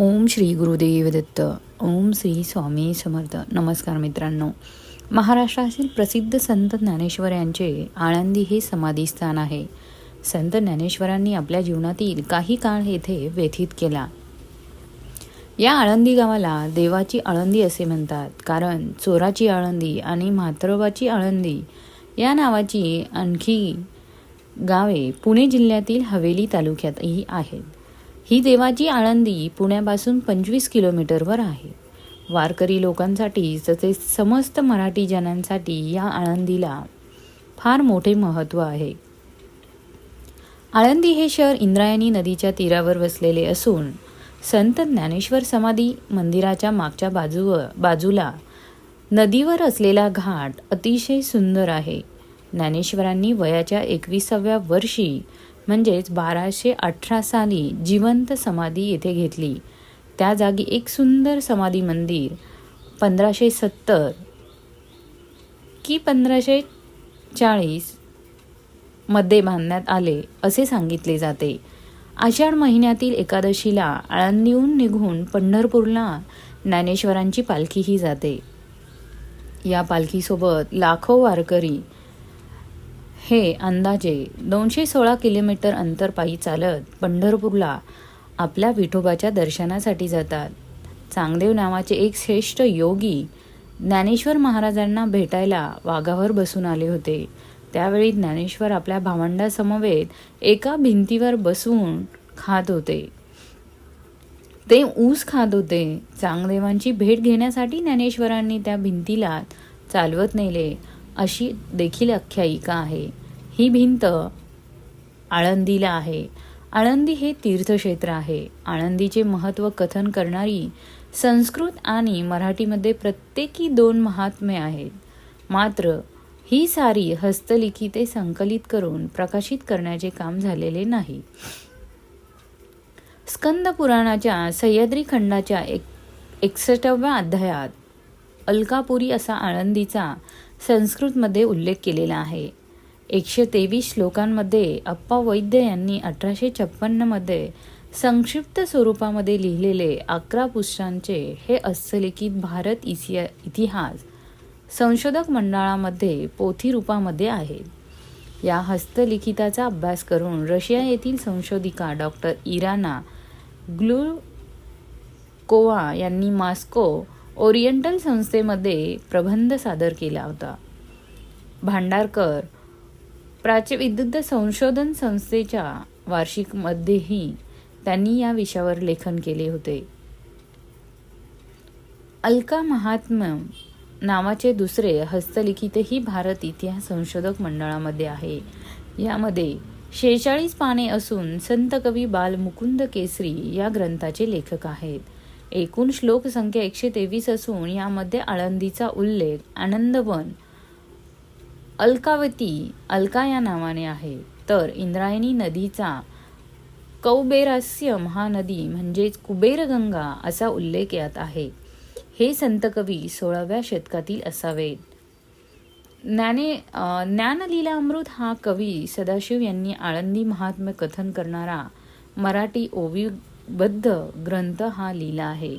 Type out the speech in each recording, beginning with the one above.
ओम श्री गुरुदेव दत्त ओम श्री स्वामी समर्थ. नमस्कार मित्रांनो. महाराष्ट्रातील प्रसिद्ध संत ज्ञानेश्वर यांचे आळंदी हे समाधीस्थान आहे. संत ज्ञानेश्वरांनी आपल्या जीवनातील काही काळ येथे व्यथित केला. या आळंदी गावाला देवाची आळंदी असे म्हणतात. कारण चोराची आळंदी आणि म्हात्रवाची आळंदी या नावाची आणखी गावे पुणे जिल्ह्यातील हवेली तालुक्यातही आहेत. ही देवाची आळंदी पुण्यापासून पंचवीस किलोमीटरवर आहे. वारकरी लोकांसाठी तसेच समस्त मराठी जनांसाठी या आळंदीला फार मोठे महत्त्व आहे. आळंदी हे शहर इंद्रायणी नदीच्या तीरावर वसलेले असून संत ज्ञानेश्वर समाधी मंदिराच्या मागच्या बाजूवर बाजूला नदीवर असलेला घाट अतिशय सुंदर आहे. ज्ञानेश्वरांनी वयाच्या एकविसाव्या वर्षी म्हणजेच बाराशे अठरा साली जिवंत समाधी येथे घेतली. त्या जागी एक सुंदर समाधी मंदिर पंधराशे सत्तर की पंधराशे चाळीसमध्ये बांधण्यात आले असे सांगितले जाते. आषाढ महिन्यातील एकादशीला आळंदीहून निघून पंढरपूरला ज्ञानेश्वरांची पालखीही जाते. या पालखीसोबत लाखो वारकरी हे अंदाजे दोनशे सोळा किलोमीटर अंतर पायी चालत पंढरपूरला आपल्या विठोबाच्या दर्शनासाठी जातात. चांगदेव नावाचे एक श्रेष्ठ योगी ज्ञानेश्वर महाराजांना भेटायला वाघावर बसून आले होते. त्यावेळी ज्ञानेश्वर आपल्या भावंडासमवेत एका भिंतीवर बसून खात होते. ते ऊस खात होते. चांगदेवांची भेट घेण्यासाठी ज्ञानेश्वरांनी त्या भिंतीला चालवत नेले. अशी देखील आख्यायिका आहे. ही भिंत आळंदीला आहे. आळंदी हे तीर्थक्षेत्र आहे. आळंदीचे महत्त्व कथन करणारी संस्कृत आणि मराठीमध्ये प्रत्येकी दोन महात्मे आहेत. मात्र ही सारी हस्तलिखिते संकलित करून प्रकाशित करण्याचे काम झालेले नाही. स्कंद पुराणाच्या सह्याद्री खंडाच्या एक एकसष्टाव्या अध्यायात अलकापुरी असा आळंदीचा संस्कृतमध्ये उल्लेख केलेला आहे. एकशे तेवीस श्लोकांमध्ये अप्पा वैद्य यांनी अठराशे छप्पन्नमध्ये संक्षिप्त स्वरूपामध्ये लिहिलेले अकरा पुष्टांचे हे हस्तलिखित भारत इसिया इतिहास संशोधक मंडळामध्ये पोथी रूपामध्ये आहे. या हस्तलिखिताचा अभ्यास करून रशिया येथील संशोधिका डॉक्टर इराना ग्लू कोवा यांनी मास्को ओरिएंटल संस्थेमध्ये प्रबंध सादर केला होता. भांडारकर प्राच्यविद्युत संशोधन संस्थेच्या वार्षिकमध्येही त्यांनी या विषयावर लेखन केले होते. अलका महात्म्य नावाचे दुसरे हस्तलिखितही भारत इतिहास संशोधक मंडळामध्ये आहे. यामध्ये शेहेचाळीस पाने असून संत कवी बाल मुकुंद केसरी या ग्रंथाचे लेखक आहेत. एकूण श्लोक संख्या एकशे तेवीस असून यामध्ये आळंदीचा उल्लेख आनंदवन अलकावती अलका या नावाने आहे. तर इंद्रायणी नदीचा कौबेरास्य महानदी म्हणजेच कुबेरगंगा असा उल्लेख यात आहे. हे संतकवी सोळाव्या शतकातील असावेत. ज्ञाने ज्ञानलीला अमृत हा कवी सदाशिव यांनी आळंदी महात्म्य कथन करणारा मराठी ओवी बद्ध ग्रंथ हा लिहिला आहे.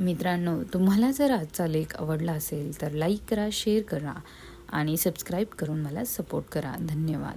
मित्रांनो तुम्हाला जर आजचा लेख आवडला असेल तर लाईक करा शेअर करा आणि सबस्क्राईब करून मला सपोर्ट करा. धन्यवाद.